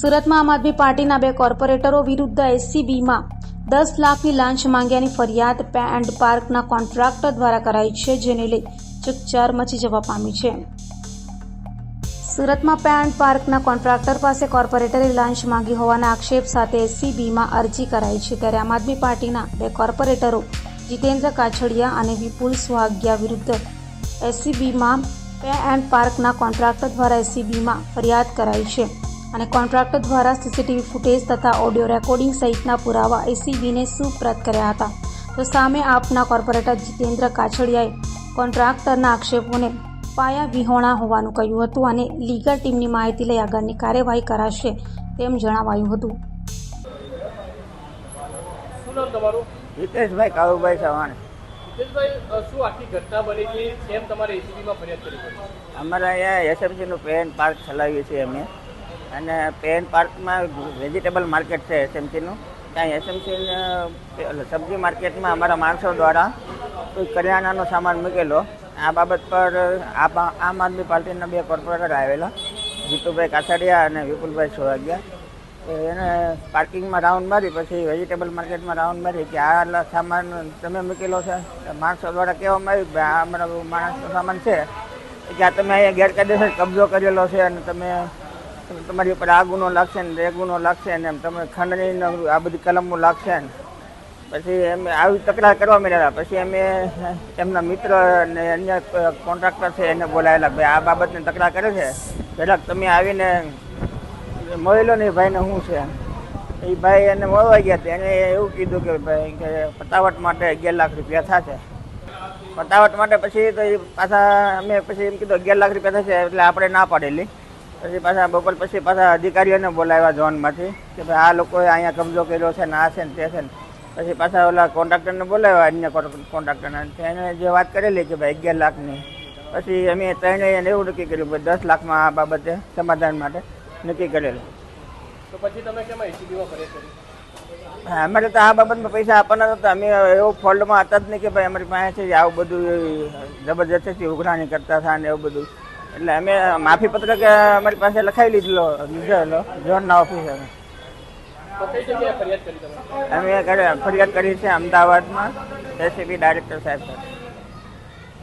સુરતમાં આમ આદમી પાર્ટીના બે કોર્પોરેટરો વિરુદ્ધ એસીબીમાં દસ લાખની લાંચ માંગ્યાની ફરિયાદ પેન્ડ પાર્કના કોન્ટ્રાક્ટર દ્વારા કરાઈ છે, જેને લઈ ચકચાર મચી જવા પામી છે. સુરતમાં પેન્ડ પાર્કના કોન્ટ્રાક્ટર પાસે કોર્પોરેટરે લાંચ માંગી હોવાના આક્ષેપ સાથે એસીબીમાં અરજી કરાઈ છે. ત્યારે આમ આદમી પાર્ટીના બે કોર્પોરેટરો જીતેન્દ્ર કાછડિયા અને વિપુલ સુહાગિયા વિરુદ્ધ એસીબીમાં પે એન્ડ પાર્કના કોન્ટ્રાક્ટર દ્વારા એસીબીમાં ફરિયાદ કરાઈ છે. અને કોન્ટ્રાક્ટર દ્વારા સીસીટીવી ફૂટેજ તથા ઓડિયો રેકોર્ડિંગ સહિતના પુરાવા એસીબીને સુપ્રત કર્યા હતા. તો સામે આપના કોર્પોરેટર જીતેન્દ્ર કાછડિયાએ કોન્ટ્રાક્ટરના આક્ષેપોને પાયા વિહોણા હોવાનું કહ્યું હતું અને લીગલ ટીમની માહિતી લઈ આગળની કાર્યવાહી કરાશે તેમ જણાવાયું હતું. શું નામ તમારું? હિતેશભાઈ કાળુભાઈ ચૌહાણ હિતેશભાઈ શું આખી ઘટના બની છે? કેમ તમારે એસીબીમાં ફરિયાદ કરી પડી? અમારા અહીંયા એસએમસીનું પેન પાર્ક ચલાવીએ છીએ અમે અને પેન પાર્કમાં વેજીટેબલ માર્કેટ છે એસએમસીનું ત્યાં એસએમસી સબ્જી માર્કેટમાં અમારા માણસો દ્વારા કોઈ કરિયાણાનો સામાન મૂકેલો. આ બાબત પર આમ આદમી પાર્ટીના બે કોર્પોરેટર આવેલા. જીતુભાઈ કાછડિયા અને વિપુલભાઈ સોહાગિયા. એને પાર્કિંગમાં રાઉન્ડ મારી, પછી વેજીટેબલ માર્કેટમાં રાઉન્ડ મારી કે આ સામાન તમે મૂકેલો છે. માણસો દ્વારા કહેવામાં આવ્યું કે આ અમારા માણસનો સામાન છે. કે આ તમે અહીંયા ગેરકાયદેસર કબજો કરેલો છે અને તમે તમારી ઉપર આ ગુનો લાગશે ને એ ગુનો લાગશે ને એમ તમે ખંડણી આ બધી કલમો લાગશે ને. પછી એમ આવી તકરાર કરવા માંડ્યા. પછી અમે એમના મિત્ર અને અન્ય કોન્ટ્રાક્ટર છે એને બોલાવેલા ભાઈ આ બાબતને તકરાર કરે છે. પહેલાં તમે આવીને મળેલો ને ભાઈને શું છે એ ભાઈ એને મળવા ગયા હતા. એને એવું કીધું કે ભાઈ કે પતાવટ માટે અગિયાર લાખ રૂપિયા થશે. પતાવટ માટે પછી તો એ પાછા અમે પછી એમ કીધું અગિયાર લાખ રૂપિયા થશે એટલે આપણે ના પાડેલી. પછી પાછા બપોર પછી પાછા અધિકારીઓને બોલાવ્યા ઝોનમાંથી કે ભાઈ આ લોકોએ અહીંયા કબજો કર્યો છે ને આ છે ને તે છે ને. પછી પાછા ઓલા કોન્ટ્રાક્ટરને બોલાવ્યા, અન્ય કોન્ટ્રાક્ટરને. એને જે વાત કરેલી કે ભાઈ અગિયાર લાખની. પછી અમે ત્રણેય એવું નક્કી કર્યું, ભાઈ દસ લાખમાં આ બાબતે સમાધાન માટે. નક્કી કરેલું. તો પછી તમે કેમ એસીબીમાં ફરિયાદ કરી હા, અમારે તો આ બાબતમાં પૈસા આપવાના હતા. અમે એવો ફોલ્ડમાં હતા જ નહીં કે ભાઈ અમારી પાસે છે આવું બધું જબરજસ્તી ઉઘરાણી કરતા હતા ને એવું બધું. એટલે અમે માફી કે અમારી પાસે લખાવી લીધેલો લીધેલો ઝોનના ઓફિસરે. અમે ફરિયાદ કરી છે અમદાવાદમાં એસીબી ડાયરેક્ટર સાહેબ સાથે.